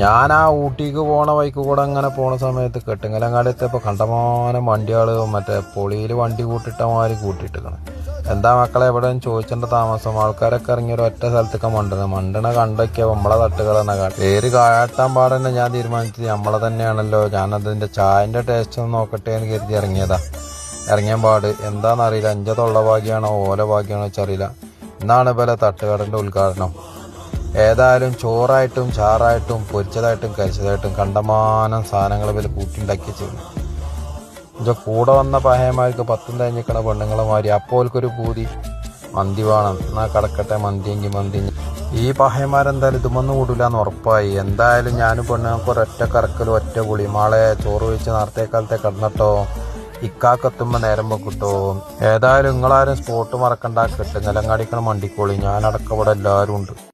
ഞാൻ ആ ഊട്ടിക്ക് പോണ വഴിക്ക് കൂടെ അങ്ങനെ പോണ സമയത്ത് കെട്ടുങ്ങലങ്ങാടി എത്തിയപ്പോൾ കണ്ടമാനം വണ്ടികൾ മറ്റേ പൊളിയിൽ വണ്ടി കൂട്ടിട്ടമാതിരി എന്താ മക്കളെ എവിടെ ചോദിച്ചേണ്ട താമസം? ആൾക്കാരൊക്കെ ഇറങ്ങി ഒരു ഒറ്റ സ്ഥലത്തൊക്കെ മണ്ടണ. മണ്ടണ കണ്ടൊക്കെ നമ്മളെ തട്ടുകൾ തന്നെ പേര് കാട്ടാൻ പാടന്നെ ഞാൻ തീരുമാനിച്ചത്. നമ്മളെ തന്നെയാണല്ലോ. ഞാനതിന്റെ ചായന്റെ ടേസ്റ്റ് ഒന്ന് നോക്കട്ടെ എന്ന് കരുതി ഇറങ്ങിയതാ. ഇറങ്ങിയാൻ പാട്. എന്താണെന്നറിയില്ല അഞ്ചതുള്ള ഭാഗ്യമാണോ? ഓല ഭാഗ്യമാണോ വെച്ചറിയില്ല. എന്നാണ് ഇവലെ തട്ടുകടന്റെ ഉദ്ഘാടനം. ഏതായാലും ചോറായിട്ടും ചാറായിട്ടും പൊരിച്ചതായിട്ടും കരിച്ചതായിട്ടും കണ്ടമാനം സാധനങ്ങൾ ഇവർ കൂട്ടിണ്ടാക്കി ചെയ്യുന്നു. എന്നുവെച്ചാൽ കൂടെ വന്ന പഹയന്മാർക്ക് പത്തും തേഞ്ഞിക്കണ പെണ്ണുങ്ങളെ മാതിരി അപ്പോൽക്കൊരു പൂതി. മന്തി വേണം. എന്നാ കടക്കട്ടെ മന്തിയെങ്കിൽ മന്തി ഈ പഹയന്മാരെന്തായാലും ഇതുമൊന്നും കൂടില്ലാന്ന് ഉറപ്പായി. എന്തായാലും ഞാനും പെണ്ണുങ്ങൾക്ക് ഒരൊറ്റ കറക്കലും ഒറ്റ പുളി മാളെ ചോറ് വെച്ച് നേരത്തെ കാലത്തെ കിടന്നിട്ടോ? ഇക്കാക്കെത്തുമ്പോൾ നേരം വെക്കിട്ടോ? ഏതായാലും നിങ്ങളാരും സ്പോട്ട് മറക്കണ്ട. കിട്ടുങ്ങലങ്ങാടിക്കണ മണ്ടിക്കോളി. ഞാനടക്കം ഇവിടെ എല്ലാവരും ഉണ്ട്